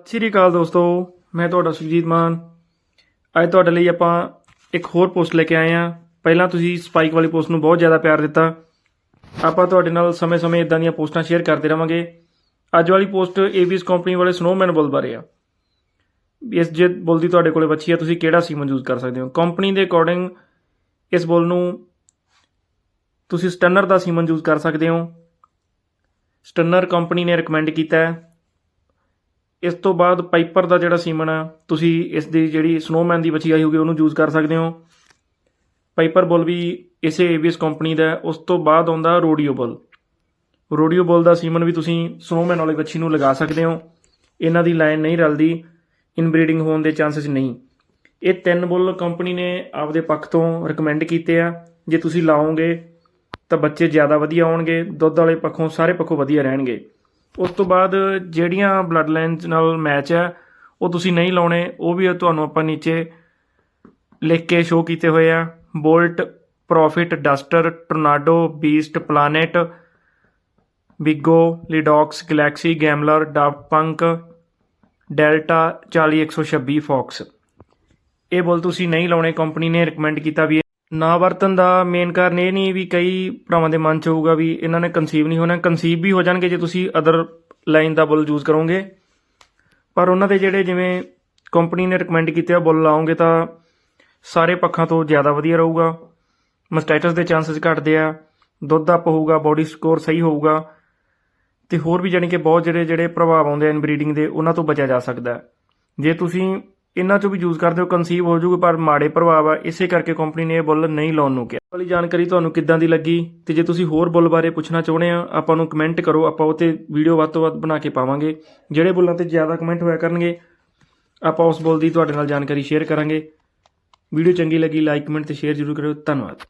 ਸਤਿ ਸ਼੍ਰੀ ਅਕਾਲ ਦੋਸਤੋ, ਮੈਂ ਤੁਹਾਡਾ ਸੁਖਜੀਤ ਮਾਨ। ਅੱਜ ਤੁਹਾਡੇ ਲਈ ਆਪਾਂ ਇੱਕ ਹੋਰ ਪੋਸਟ ਲੈ ਕੇ ਆਏ ਹਾਂ। ਪਹਿਲਾਂ ਤੁਸੀਂ ਸਪਾਈਕ ਵਾਲੀ ਪੋਸਟ ਨੂੰ ਬਹੁਤ ਜ਼ਿਆਦਾ ਪਿਆਰ ਦਿੱਤਾ। ਆਪਾਂ ਤੁਹਾਡੇ ਨਾਲ ਸਮੇਂ-ਸਮੇਂ ਇਦਾਂ ਦੀਆਂ ਪੋਸਟਾਂ ਸ਼ੇਅਰ ਕਰਦੇ ਰਵਾਂਗੇ। ਅੱਜ ਵਾਲੀ ਪੋਸਟ ਏਬੀਐਸ ਕੰਪਨੀ ਵਾਲੇ ਸਨੋਮੈਨ ਬੁੱਲ ਬਾਰੇ ਆ। ਇਸ ਜੇ ਬੁੱਲ ਦੀ ਤੁਹਾਡੇ ਕੋਲੇ ਬੱਚੀ ਆ, ਤੁਸੀਂ ਕਿਹੜਾ ਸੀਮਨ ਯੂਜ਼ ਕਰ ਸਕਦੇ ਹੋ? ਕੰਪਨੀ ਦੇ ਅਕੋਰਡਿੰਗ ਇਸ ਬੁੱਲ ਨੂੰ ਤੁਸੀਂ ਸਟਨਰ ਦਾ ਸੀਮਨ ਯੂਜ਼ ਕਰ ਸਕਦੇ ਹੋ। ਸਟਨਰ ਕੰਪਨੀ ਨੇ ਰეკਮੈਂਡ ਕੀਤਾ ਹੈ। ਇਸ ਤੋਂ ਬਾਅਦ ਪਾਈਪਰ ਦਾ ਜਿਹੜਾ ਸੀਮਨ ਆ, ਤੁਸੀਂ ਇਸ ਦੀ ਜਿਹੜੀ ਸਨੋਮੈਨ ਦੀ ਬੱਚੀ ਆਈ ਹੋਗੀ ਉਹਨੂੰ ਯੂਜ਼ ਕਰ ਸਕਦੇ ਹੋ। ਪਾਈਪਰ ਬੁੱਲ ਵੀ ਇਸੇ ਏਬੀਐਸ ਕੰਪਨੀ ਦਾ ਉਸ ਤੋਂ ਬਾਅਦ ਆਉਂਦਾ ਰੋਡੀਓ ਬੁੱਲ। ਰੋਡੀਓ ਬੋਲ ਦਾ ਸੀਮਨ ਵੀ ਤੁਸੀਂ ਸਨੋਮੈਨ ਵਾਲੇ ਬੱਚੀ ਨੂੰ ਲਗਾ ਸਕਦੇ ਹੋ। ਇਹਨਾਂ ਦੀ ਲਾਈਨ ਨਹੀਂ ਰਲਦੀ ਇਨਬਰੀਡਿੰਗ ਹੋਣ ਦੇ ਚਾਂਸਸ ਨਹੀਂ। ਇਹ ਤਿੰਨ ਬੁੱਲ ਕੰਪਨੀ ਨੇ ਆਪਦੇ ਪੱਖ ਤੋਂ ਰეკਮੈਂਡ ਕੀਤੇ ਆ। ਜੇ ਤੁਸੀਂ ਲਾਓਗੇ ਤਾਂ ਬੱਚੇ ਜ਼ਿਆਦਾ ਵਧੀਆ ਆਉਣਗੇ, ਦੁੱਧ ਵਾਲੇ ਪੱਖੋਂ ਸਾਰੇ ਪੱਖੋਂ ਵਧੀਆ ਰਹਿਣਗੇ। ਉਸ ਤੋਂ ਬਾਅਦ ਜਿਹੜੀਆਂ ਬਲੱਡ ਲਾਈਨਸ ਨਾਲ ਮੈਚ ਹੈ ਉਹ ਤੁਸੀਂ ਨਹੀਂ ਲਾਉਣੇ, ਉਹ ਵੀ ਤੁਹਾਨੂੰ ਆਪਾਂ ਨੀਚੇ ਲਿਖ ਕੇ ਸ਼ੋ ਕੀਤੇ ਹੋਏ ਆ। Bolt Profit Duster Tornado Beast Planet Bigo ਲਿਡੌਕਸ Galaxy ਗੈਮਲਰ ਡਾਫਟ ਪੰਕ ਡੈਲਟਾ 40126 ਫੌਕਸ ਇਹ ਬੋਲ ਤੁਸੀਂ ਨਹੀਂ ਲਾਉਣੇ ਕੰਪਨੀ ਨੇ ਰეკਮੈਂਡ ਕੀਤਾ ਵੀ ਨਾ ਵਰਤਨ ਦਾ ਮੇਨ ਕਾਰਨ ਇਹ ਨਹੀਂ ਵੀ ਕਈ ਭਰਾਵਾਂ ਦੇ ਮਨ ਚ ਹੋਊਗਾ ਵੀ ਇਹਨਾਂ ਨੇ ਕਨਸੀਵ ਨਹੀਂ ਹੋਣਾ। ਕਨਸੀਵ ਵੀ ਹੋ ਜਾਣਗੇ ਜੇ ਤੁਸੀਂ ਅਦਰ ਲਾਈਨ ਦਾ ਬੁੱਲ ਯੂਜ਼ ਕਰੋਗੇ। ਪਰ ਉਹਨਾਂ ਦੇ ਜਿਹੜੇ ਜਿਵੇਂ ਕੰਪਨੀ ਨੇ ਰეკਮੈਂਡ ਕੀਤੇ ਆ ਬੁੱਲ ਲਾਓਗੇ ਤਾਂ ਸਾਰੇ ਪੱਖਾਂ ਤੋਂ ਜ਼ਿਆਦਾ ਵਧੀਆ ਰਹੂਗਾ। ਮਸਟਾਈਟਸ ਦੇ ਚਾਂਸਸ ਘਟਦੇ ਆ। ਦੁੱਧ ਅਪ ਹੋਊਗਾ ਬੋਡੀ ਸਕੋਰ ਸਹੀ ਹੋਊਗਾ। ਤੇ ਹੋਰ ਵੀ ਜਾਣੀ ਕਿ ਬਹੁਤ ਜਿਹੜੇ ਜਿਹੜੇ ਪ੍ਰਭਾਵ ਆਉਂਦੇ ਆ ਇਨਬਰੀਡਿੰਗ ਦੇ, ਉਹਨਾਂ ਤੋਂ ਬਚਿਆ ਜਾ ਸਕਦਾ। ਜੇ ਤੁਸੀਂ ਇਹਨਾਂ ਚੋਂ ਵੀ ਯੂਜ਼ ਕਰਦੇ ਹੋ ਕਨਸੀਵ ਹੋ ਜਾਊਗਾ, ਪਰ ਮਾੜੇ ਪ੍ਰਭਾਵ ਆ। ਇਸੇ ਕਰਕੇ ਕੰਪਨੀ ਨੇ ਇਹ ਬੁੱਲ ਨਹੀਂ ਲਾਉਣ ਨੂੰ ਕਿਹਾ। ਵਾਲੀ ਜਾਣਕਾਰੀ ਤੁਹਾਨੂੰ ਕਿੱਦਾਂ ਦੀ ਲੱਗੀ? ਤੇ ਜੇ ਤੁਸੀਂ ਹੋਰ ਬੁੱਲ ਬਾਰੇ ਪੁੱਛਣਾ ਚਾਹੁੰਦੇ ਆ, ਆਪਾਂ ਨੂੰ ਕਮੈਂਟ ਕਰੋ। ਆਪਾਂ ਉਹ ਤੇ ਵੀਡੀਓ ਵੱਧ ਤੋਂ ਵੱਧ ਬਣਾ ਕੇ ਪਾਵਾਂਗੇ। ਜਿਹੜੇ ਬੁੱਲਾਂ ਤੇ ਜ਼ਿਆਦਾ ਕਮੈਂਟ ਹੋਇਆ ਕਰਨਗੇ, ਆਪਾਂ ਉਸ ਬੁੱਲ ਦੀ ਤੁਹਾਡੇ ਨਾਲ ਜਾਣਕਾਰੀ ਸ਼ੇਅਰ ਕਰਾਂਗੇ। ਵੀਡੀਓ ਚੰਗੀ ਲੱਗੀ ਲਾਈਕ ਕਮੈਂਟ ਤੇ ਸ਼ੇਅਰ ਜ਼ਰੂਰ ਕਰਿਓ। ਧੰਨਵਾਦ।